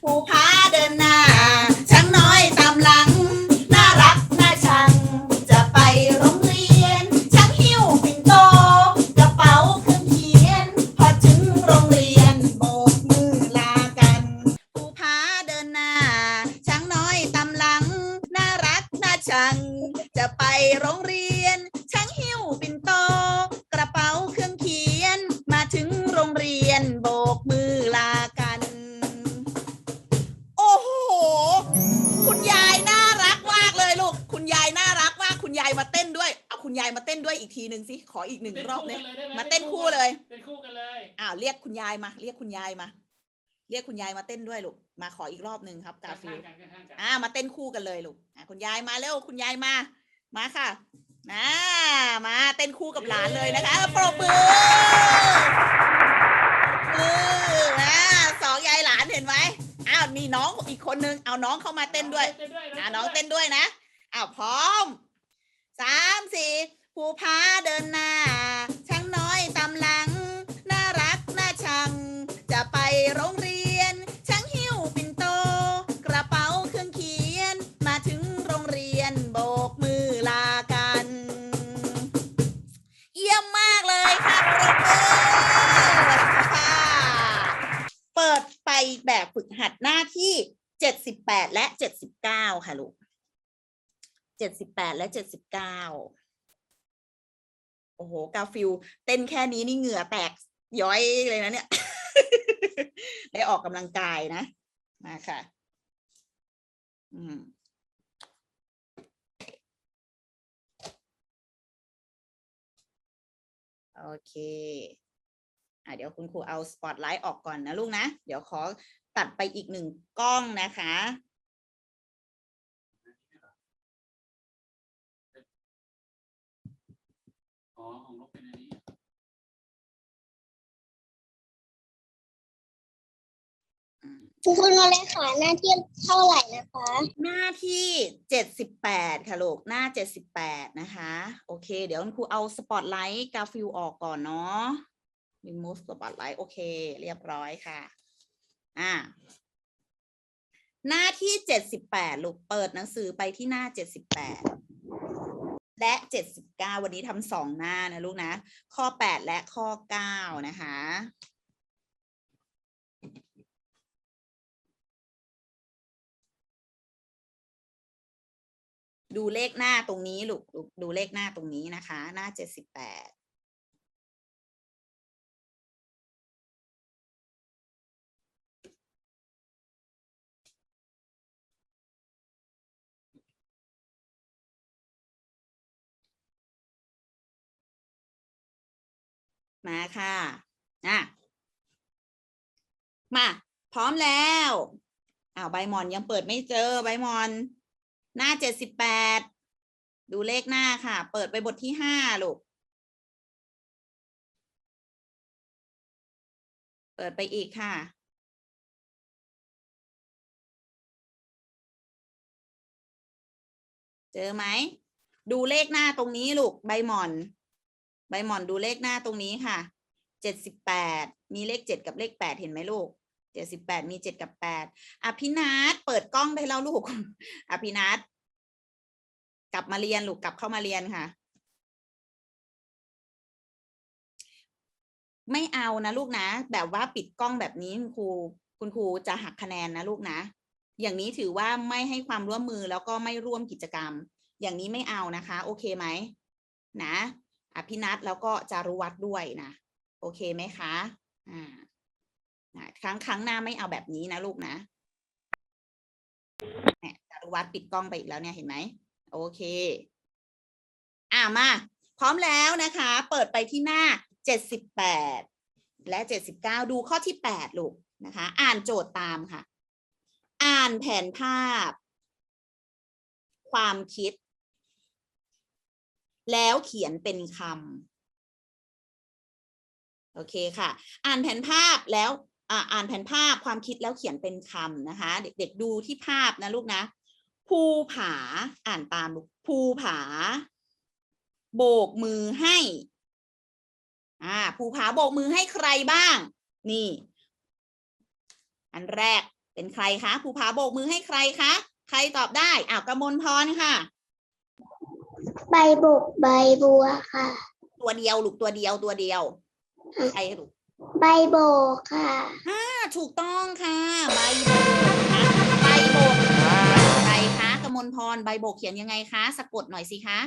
ผู้พ อ้าวเรียกคุณยายมา เรียกคุณยายมา เรียกคุณยายมาเต้นด้วยลูกมาขออีกรอบหนึ่งครับ กาฟิลข้างๆกันข้างๆกันอ่า มาเต้นคู่กันเลยลูกอะคุณยายมาเร็วคุณยายมา มาค่ะนะมาเต้นคู่กับหลานเลยนะคะปรบมือมือนะสองยายหลานเห็นไหมอ้าวมีน้องอีกคนนึงเอาน้องเข้ามาเต้นด้วยเต้นด้วยอะน้องเต้นด้วยนะอ้าวพร้อมสามสี่ภูพาเดินหน้า ไปโรงเรียน ช่างหิ้วปิ่นโต กระเป๋าเครื่องเขียน มาถึงโรงเรียนโบกมือลากัน เยี่ยมมากเลยค่ะปรบมือค่ะ เปิดไปแบบฝึกหัดหน้าที่เจ็ดสิบแปดและเจ็ดสิบเก้าค่ะลูกเจ็ดสิบแปดและเจ็ดสิบเก้าโอ้โห กาฟิลเต้นแค่นี้นี่เหงื่อแตกย้อยเลยนะเนี่ย ได้ออกกำลังกายนะ มาค่ะ อืมโอเคอะเดี๋ยวคุณครูเอาสปอตไลท์ออกก่อนนะลูกนะ เดี๋ยวขอตัดไปอีกหนึ่งกล้องนะคะ อ๋อของนกเป็นอันนี้ คุณครูนเลขาหน้าที่เท่าไหร่นะคะ หน้าที่เจ็ดสิบแปดค่ะลูกหน้าเจ็ดสิบแปดนะคะ โอเค เดี๋ยวคุณครูเอาสปอตไลท์กาฟิลออกก่อนเนาะ remove spotlight โอเค เรียบร้อยค่ะ อ่า หน้าที่เจ็ดสิบแปดลูกเปิดหนังสือไปที่หน้าเจ็ดสิบแปดและเจ็ดสิบเก้าวันนี้ทำสองหน้านะลูกนะ ข้อแปดและข้อเก้านะคะ ดูเลขหน้าตรงนี้ลูกดูเลขหน้าตรงนี้นะคะ หน้าเจ็ดสิบแปดมาค่ะอะ มา พร้อมแล้ว อ้าว ใบหมอนยังเปิดไม่เจอ ใบหมอน หน้าเจ็ดสิบแปดดูเลขหน้าค่ะ เปิดไปบทที่ห้าลูก เปิดไปอีกค่ะ เจอไหม ดูเลขหน้าตรงนี้ลูก ใบหมอน ใบหมอนดูเลขหน้าตรงนี้ค่ะ เจ็ดสิบแปด มีเลขเจ็ดกับเลขแปดเห็นไหมลูก เจ็ดสิบแปดมีเจ็ดกับแปดอภินัทเปิดกล้องได้แล้วลูก อภินัทกลับมาเรียนลูกกลับเข้ามาเรียนค่ะ ไม่เอานะลูกนะ แบบว่าปิดกล้องแบบนี้คุณครูคุณครูจะหักคะแนนนะลูกนะ อย่างนี้ถือว่าไม่ให้ความร่วมมือแล้วก็ไม่ร่วมกิจกรรม อย่างนี้ไม่เอานะคะ โอเคไหมนะอภินัทแล้วก็จารุวัตรด้วยนะ โอเคไหมคะ อ่า นะครั้งครั้งหน้าไม่เอาแบบนี้นะลูกนะเนี่ยจารุวัตรปิดกล้องไปอีกแล้วเนี่ยเห็นไหมโอเค อ่ามา พร้อมแล้วนะคะ เปิดไปที่หน้าเจ็ดสิบแปดและเจ็ดสิบเก้าดูข้อที่แปดลูกนะคะ อ่านโจทย์ตามค่ะ อ่านแผนภาพ ความคิด แล้วเขียนเป็นคำโอเคค่ะ อ่านแผนภาพแล้ว อ่าอ่านแผนภาพความคิดแล้วเขียนเป็นคำนะคะ เด็กๆดูที่ภาพนะลูกนะภูผาอ่านตามลูกภูผา โบกมือให้อ่าภูผาโบกมือให้ใครบ้าง นี่ อันแรกเป็นใครคะภูผาโบกมือให้ใครคะใครตอบได้อ้าวกมลพรค่ะ ใบบุกใบบัวค่ะ ตัวเดียวลูกตัวเดียวตัวเดียวใครลูก ใบโบกค่ะอ่าถูกต้องค่ะ ใบโบกนะใบโบกใครคะกมลพรใบโบกเขียนยังไงคะ สะกดหน่อยสิคะ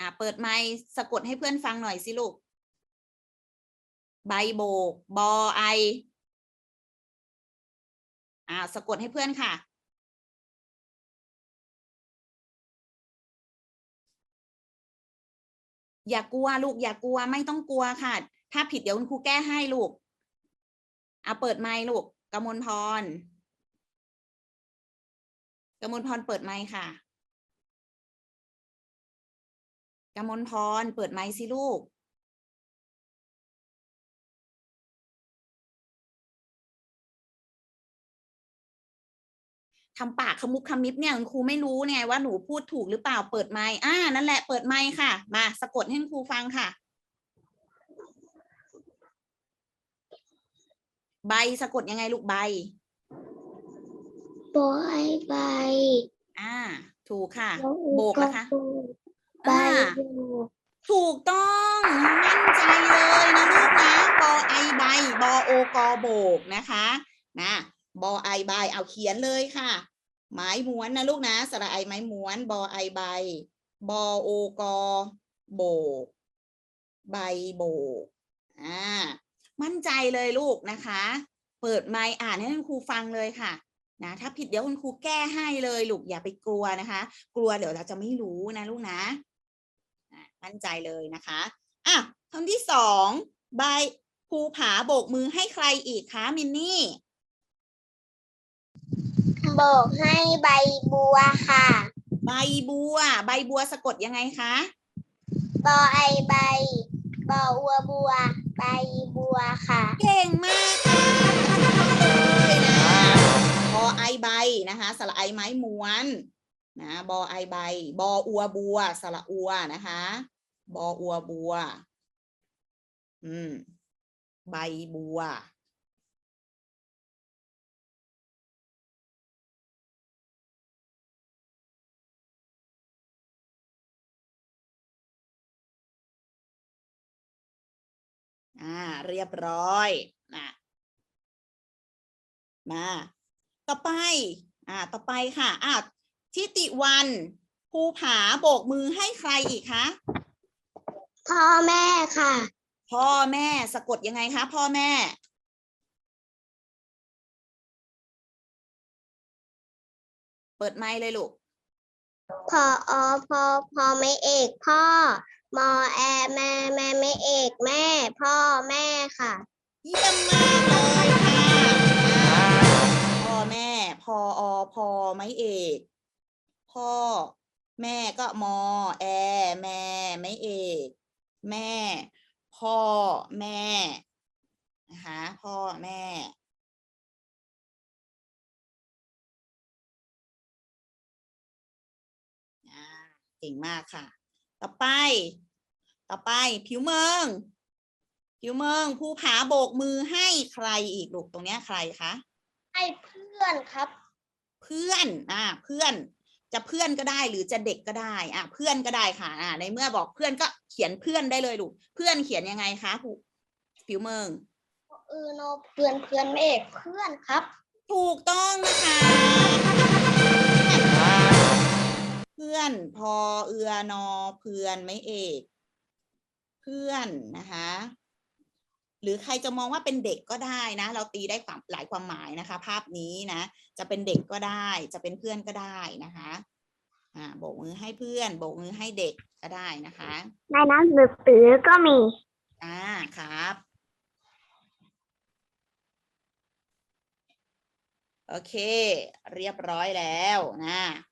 อ่าเปิดไมค์สะกดให้เพื่อนฟังหน่อยสิลูก ใบโบก บอไออ่าสะกดให้เพื่อนค่ะ อย่ากลัวลูกอย่ากลัวไม่ต้องกลัวค่ะ ถ้าผิดเดี๋ยวคุณครูแก้ให้ลูกเอาเปิดไมค์ลูกกมลพรกมลพรเปิดไมค์ค่ะกมลพรเปิดไมค์สิลูก ทำปากขมุบขมิบเนี่ยคุณครูไม่รู้เนี่ยว่าหนูพูดถูกหรือเปล่าเปิดไมค์อ่านั่นแหละเปิดไมค์ค่ะ มาสะกดให้คุณครูฟังค่ะ ใบสะกดยังไงลูกใบบอยใบอ่า ถูกค่ะบอโบกนะคะโบกใบอ่าโบกถูกต้องมั่นใจเลยนะลูกนะบอไอใบบอโอกอโบกนะคะ นะบอไอใบเอาเขียนเลยค่ะ ไม้ม้วนนะลูกนะ สระไอไม้ม้วน บอไอใบ บอโอกอโบก ใบโบก อ่า มั่นใจเลยลูกนะคะ เปิดไมค์อ่านให้คุณครูฟังเลยค่ะนะถ้าผิดเดี๋ยวคุณครูแก้ให้เลยลูกอย่าไปกลัวนะคะ กลัวเดี๋ยวเราจะไม่รู้นะลูกนะอะมั่นใจเลยนะคะอะคำที่สองใบภูผาโบกมือให้ใครอีกคะมินนี่ โบกให้ใบบัวค่ะ ใบบัว ใบบัวสะกดยังไงคะบอไอใบบออัวบัว ใบบัวค่ะ เก่งมากค่ะถูกต้องเลยนะบอไอใบนะคะสระไอไม้ม้วนนะบอไอใบบออัวบัวสระอัวนะคะบออัวบัว อืม ใบบัว อ่าเรียบร้อยนะมา ต่อไป อ่า ต่อไปค่ะ อ่าทิติวันภูผาโบกมือให้ใครอีกคะพ่อแม่ค่ะ พ่อแม่สะกดยังไงคะพ่อแม่ เปิดไมค์เลยลูกพออพอพอไม่เอกพ่อ มอแอแม่แม่ไม่เอกแม่ พ่อแม่ค่ะ เยี่ยมมากเลยค่ะอ่าพ่อแม่ พออพอไม่เอก พ่อ แม่ก็มอ แอ แม่ ไม่เอก แม่ พ่อแม่นะคะพ่อแม่ อ่าเก่งมากค่ะ ต่อไป ต่อไปผิวเมือง ผิวเมืองภูผาโบกมือให้ใครอีกลูกตรงเนี้ยใครคะให้เพื่อนครับ เพื่อนอ่าเพื่อนจะเพื่อนก็ได้หรือจะเด็กก็ได้อ่าเพื่อนก็ได้ค่ะอ่าในเมื่อบอกเพื่อนก็เขียนเพื่อนได้เลยลูกเพื่อนเขียนยังไงคะผู้ผิวเมืองเออโนเพื่อนเพื่อนไม่เอกเพื่อนครับ ถูกต้องนะคะเพื่อนพอเอือนอเพื่อนไม่เอก เพื่อนนะคะ หรือใครจะมองว่าเป็นเด็กก็ได้นะ เราตีได้ความหลายความหมายนะคะ ภาพนี้นะ จะเป็นเด็กก็ได้ จะเป็นเพื่อนก็ได้นะคะอ่าโบกมือให้เพื่อนโบกมือให้เด็กก็ได้นะคะในหนังสือก็มีอ่าครับ โอเค เรียบร้อยแล้วนะ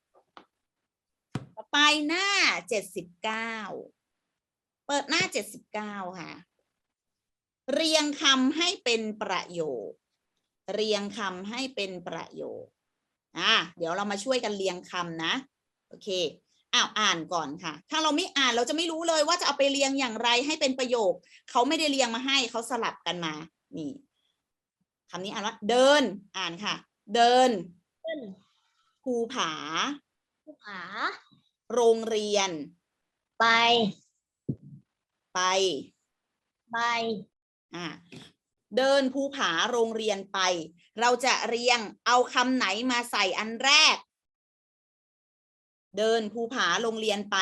ต่อ ไปหน้าเจ็ดสิบเก้าเปิดหน้าเจ็ดสิบเก้าค่ะ เรียงคำให้เป็นประโยค เรียงคำให้เป็นประโยคอะเดี๋ยวเรามาช่วยกันเรียงคำนะ โอเคอ้าวอ่านก่อนค่ะ ถ้าเราไม่อ่านเราจะไม่รู้เลยว่าจะเอาไปเรียงอย่างไรให้เป็นประโยค เขาไม่ได้เรียงมาให้เขาสลับกันมา นี่คำนี้อ่านว่า เดิน อ่านค่ะ เดินภูผาภูผา โรงเรียน ไป ไป ไป อ่า เดินภูผาโรงเรียนไป เราจะเรียงเอาคำไหนมาใส่อันแรก เดินภูผาโรงเรียนไป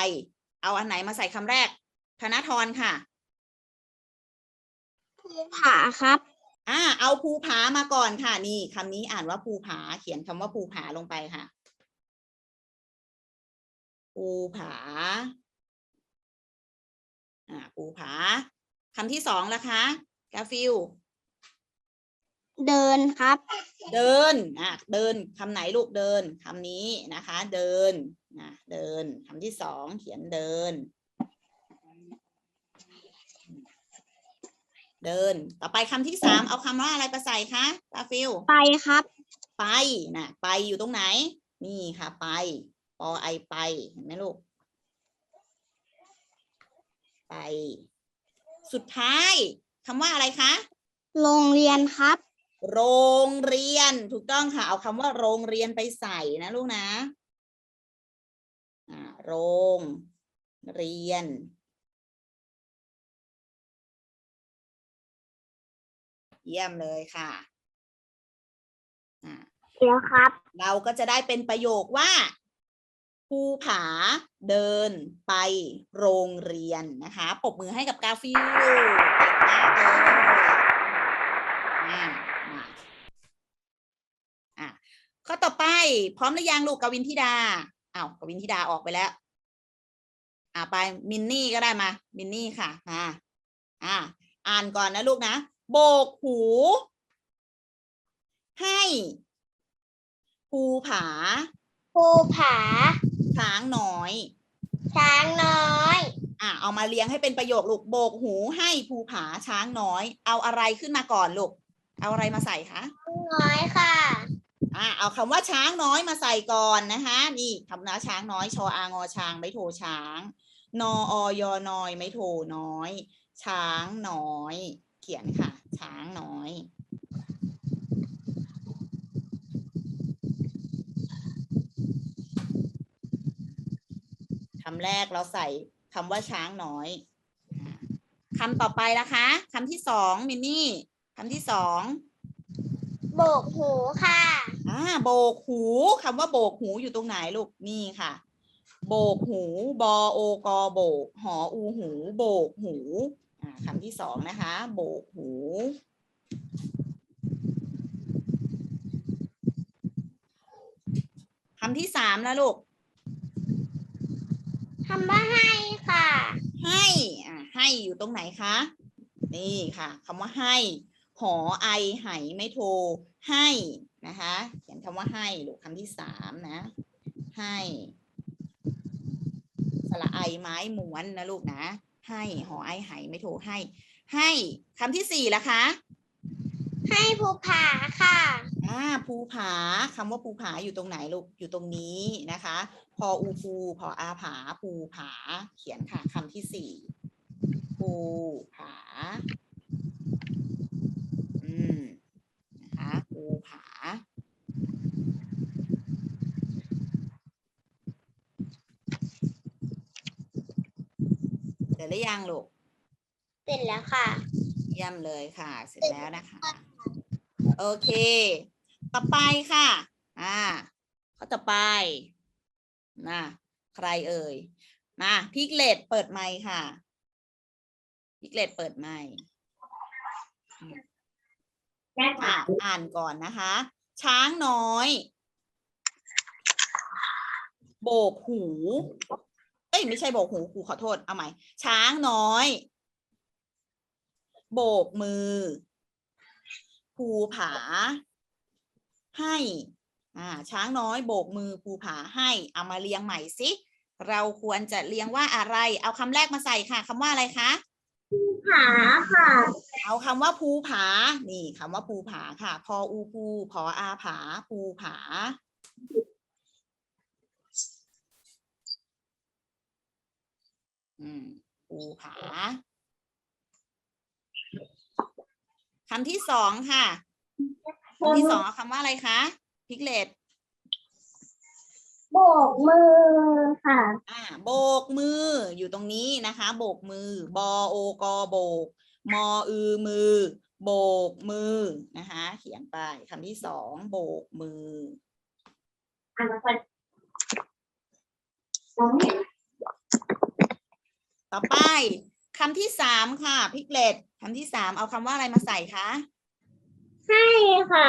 เอาอันไหนมาใส่คำแรกธนทรค่ะ ภูผาครับ อ่า เอาภูผามาก่อนค่ะ นี่คำนี้อ่านว่าภูผา เขียนคำว่าภูผาลงไปค่ะ ภูผาอ่าภูผาคำที่สองละคะกาฟิลเดินครับ เดินอะเดินคำไหนลูกเดินคำนี้นะคะ เดินนะเดินคำที่สองเขียนเดิน เดินต่อไปคำที่สามเอาคำว่าอะไรไปใส่คะกาฟิลไปครับ ไปนะไปอยู่ตรงไหน นี่ค่ะไป ปอไอไปเห็นไหมลูก ไป สุดท้ายคำว่าอะไรคะ โรงเรียนครับ โรงเรียนถูกต้องค่ะ เอาคำว่าโรงเรียนไปใส่นะลูกนะอ่าโรงเรียน เยี่ยมเลยค่ะอ่า เดี๋ยวครับ เราก็จะได้เป็นประโยคว่า ภูผาเดินไปโรงเรียนนะคะปบมือให้กับกาฟิลเก่งมากเลยอ่าอะข้อต่อไปพร้อมหรือยังลูกกวินธิดาอ้าวกวินธิดาออกไปแล้ว อ่าไปมินนี่ก็ได้มา มินนี่ค่ะอ่าอ่า อ่านก่อนนะลูกนะ โบกหู ให้ภูผาภูผา ช้างน้อย ช้างน้อย อะเอามาเลี้ยงให้เป็นประโยคลูกโบกหูให้ภูผาช้างน้อย เอาอะไรขึ้นมาก่อนลูก เอาอะไรมาใส่คะน้อยค่ะ อะเอาคำว่าช้างน้อยมาใส่ก่อนนะคะนี่คำนะช้างน้อยชออางอช้างไม่โทช้าง นออยอนอยไม่โทน้อย ช้างน้อย เขียนค่ะ ช้างน้อย คำแรกเราใส่คำว่าช้างน้อยอ่าคำต่อไปนะคะคำที่สองมินนี่คำที่สองโบกหูค่ะอ่าโบกหูคำว่าโบกหูอยู่ตรงไหนลูกนี่ค่ะ โบกหูบอโอกอโบก หออูหู โบกหูอ่าคำที่สองนะคะ โบกหูคำที่สามแล้วลูก คำว่าให้ค่ะ ให้อ่าให้อยู่ตรงไหนคะ นี่ค่ะคำว่าให้ หอไอไหไม่โทร ให้นะคะ เขียนคำว่าให้ลูกคำที่สามนะ ให้สระไอไม้ม้วนนะลูกนะ ให้หอไอไหไม่โทรให้ ให้คำที่สี่ละคะ ให้ภูผาค่ะอ่าภูผาคำว่าภูผาอยู่ตรงไหนลูกอยู่ตรงนี้นะคะ พออูภูพออาผาภูผา เขียนค่ะคำที่สี่ภูผา อืมนะคะภูผา เสร็จหรือยังลูก เสร็จแล้วค่ะ เยี่ยมเลยค่ะ เสร็จแล้วนะคะ โอเค ต่อไปค่ะ อ่าข้อต่อไป นะใครเอ่ย มาพิกเลตเปิดไมค์ค่ะ พิกเลตเปิดไมค์อะอ่านก่อนนะคะ ช้างน้อย โบกหู เอ้ยไม่ใช่โบกหูครูขอโทษ เอาใหม่ ช้างน้อย โบกมือ ภูผา ให้ อ่าช้างน้อยโบกมือภูผาให้เอามาเรียงใหม่สิเราควรจะเรียงว่าอะไร เอาคำแรกมาใส่ค่ะคำว่าอะไรคะผาค่ะ เอาคำว่าภูผา นี่คำว่าภูผาค่ะ พออูภูพออาผา ภูผา อืมภูผาคำที่สองค่ะคำที่สองเอาคำว่าอะไรคะ พิกเลตโบกมือค่ะ อ่าโบกมืออยู่ตรงนี้นะคะ โบกมือ บอโอกอโบก มออือมือ โบกมือนะคะ เขียนไปคำที่สองโบกมืออ่านมาคนมองไม่เห็นต่อไปคำที่สามค่ะ พิกเลตคำที่สามเอาคำว่าอะไรมาใส่คะ ให้ค่ะ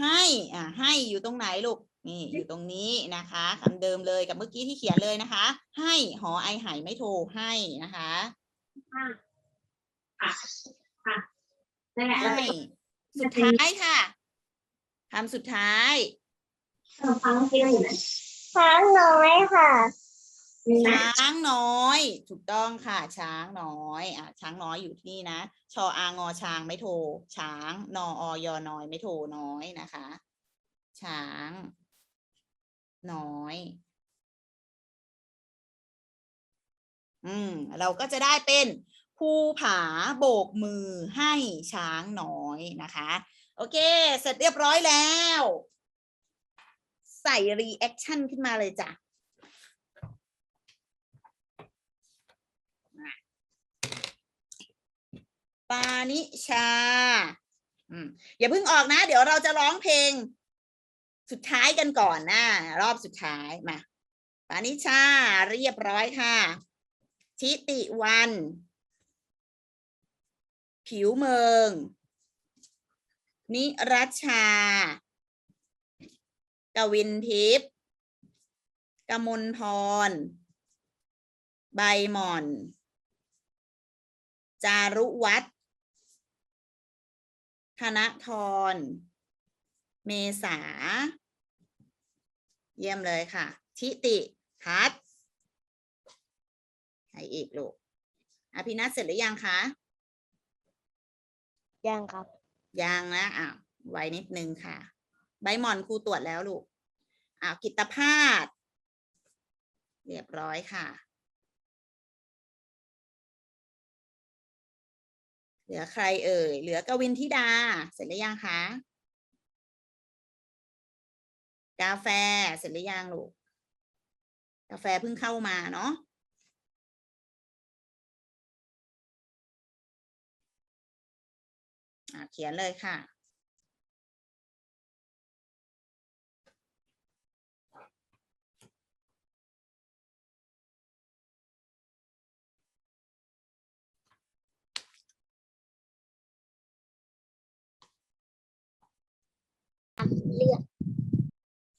ให้อ่าให้อยู่ตรงไหนลูกนี่อยู่ตรงนี้นะคะคำเดิมเลยกับเมื่อกี้ที่เขียนเลยนะคะ ให้หอไอไหไม่โทรให้นะคะค่ะค่ะนั่นแหละแล้วให้ก็สุดท้ายค่ะคำสุดท้ายเราฟังเพลงอยู่นะช้างน้อยค่ะนี่นะ ช้างน้อย ถูกต้องค่ะ ช้างน้อยอะช้างน้อยอยู่ที่นี่นะชออางอช้างไม่โทรช้างนออยอน้อยไม่โทรน้อยนะคะ ช้าง น้อย อืม เราก็จะได้เป็นภูผาโบกมือให้ช้างน้อยนะคะ โอเค เสร็จเรียบร้อยแล้ว ใส่รีแอคชั่นขึ้นมาเลยจ้ะ ปานิชาอย่าเพิ่งออกนะ เดี๋ยวเราจะร้องเพลง สุดท้ายกันก่อนนะ รอบสุดท้ายมาปานิชาเรียบร้อยค่ะทิติวัน ผิวเมือง นิรัชชากวินทิพย์กมลพร ใบหม่อน จารุวัฒ ธนทร เมษา เยี่ยมเลยค่ะ ทิติพัฒน์ใครอีกลูกอภินัทเสร็จหรือยังคะ ยังครับ ยังนะอ้าวไว้นิดนึงค่ะ ใบหมอนครูตรวจแล้วลูกอ้าวกิตภาสเรียบร้อยค่ะ เหลือใครเอ่ย เหลือกวินทิดา เสร็จหรือยังคะ กาแฟ เสร็จหรือยังลูก กาแฟเพิ่งเข้ามาเนาะอะเขียนเลยค่ะ เลือก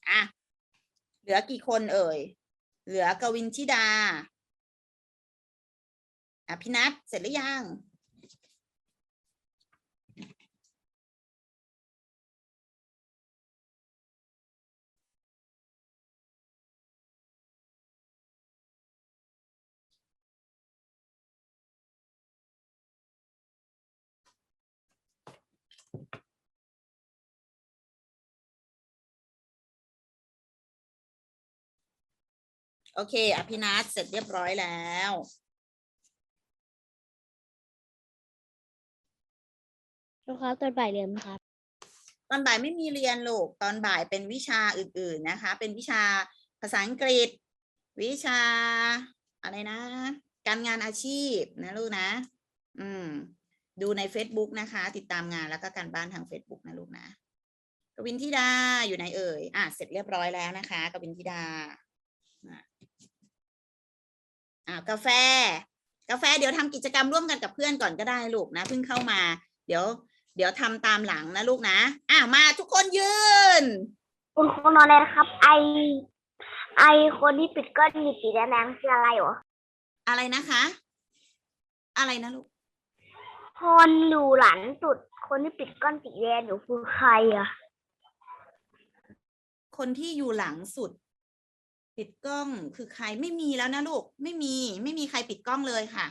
อะเหลือกี่คนเอ่ย เหลือกวินชิดาอภินัทเสร็จหรือยัง โอเค อภินัทเสร็จเรียบร้อยแล้ว ลูกค้าตอนบ่ายเรียนไหมครับ ตอนบ่ายไม่มีเรียนลูก ตอนบ่ายเป็นวิชาอื่น ๆนะคะ เป็นวิชาภาษาอังกฤษ วิชาอะไรนะ การงานอาชีพนะลูกนะ อืม ดูใน Facebook นะคะ ติดตามงานแล้วก็การบ้านทาง Facebook นะลูกนะกวินธิดาอยู่ไหนเอ่ย อะ เสร็จเรียบร้อยแล้วนะคะกวินธิดาอะ อ่ากาแฟ กาแฟเดี๋ยวทำกิจกรรมร่วมกันกับเพื่อนก่อนก็ได้ลูกนะเพิ่งเข้ามา เดี๋ยว เดี๋ยวทำตามหลังนะลูกนะ อะมาทุกคนยืน คุณครูนอนเลยนะครับ ไอ ไอคนที่ปิดก้อนมีสีแดงๆคืออะไรวะอะไรนะคะ อะไรนะลูกคนอยู่หลังสุด คนที่ปิดก้อนสีแดงอยู่คือใครอะคนที่อยู่หลังสุด ปิดกล้องคือใครไม่มีแล้วนะลูก ไม่มี ไม่มีใครปิดกล้องเลยค่ะ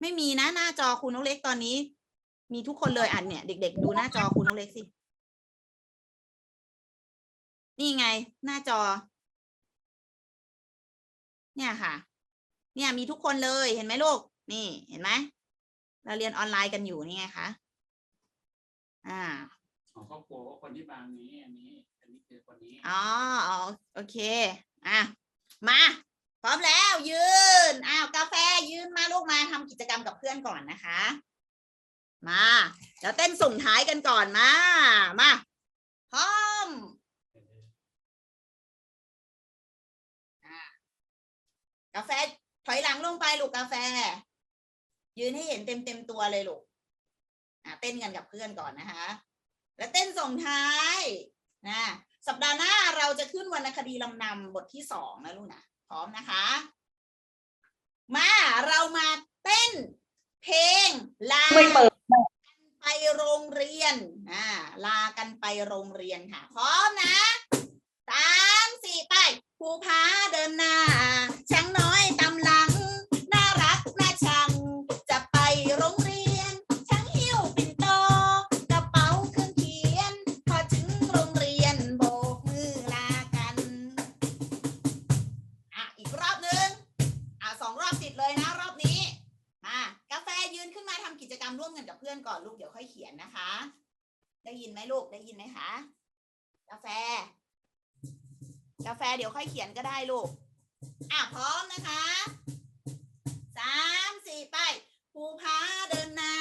ไม่มีนะหน้าจอครูนกเล็กตอนนี้ มีทุกคนเลยอ่านเนี่ย เด็ก ๆ ดูหน้าจอครูนกเล็กสินี่ไง หน้าจอ เนี่ยค่ะ เนี่ยมีทุกคนเลยเห็นไหมลูก นี่เห็นไหมเราเรียนออนไลน์กันอยู่นี่ไงคะอ่า ของครอบครัวว่าคนที่บางนี้อันนี้ อันนี้คือคนนี้อ๋ออ๋อโอเค อะ มา พร้อมแล้ว ยืน อ้าว กาแฟยืนมาลูกมาทำกิจกรรมกับเพื่อนก่อนนะคะ มาเดี๋ยวเต้นส่งท้ายกันก่อนมา มาพร้อมกาแฟถอยหลังลงไปลูกกาแฟ ยืนให้เห็นเต็มเต็มตัวเลยลูกอะเต้นกันกับเพื่อนก่อนนะคะ แล้วเต้นส่งท้ายนะสัปดาห์หน้าเราจะขึ้นวรรณคดีลำนำบทที่สองนะลูกนะพร้อมนะคะ มาเรามาเต้นเพลงลาไม่เปิดไปโรงเรียนอ่าลากันไปโรงเรียนค่ะ พร้อมนะสามสี่ไปภูผาเดินหน้าช้างน้อยตามหลัง ยินไหมคะ กาแฟ กาแฟเดี๋ยวค่อยเขียนก็ได้ลูก อะพร้อมนะคะสามสี่ไป ภูพาเดินหน้า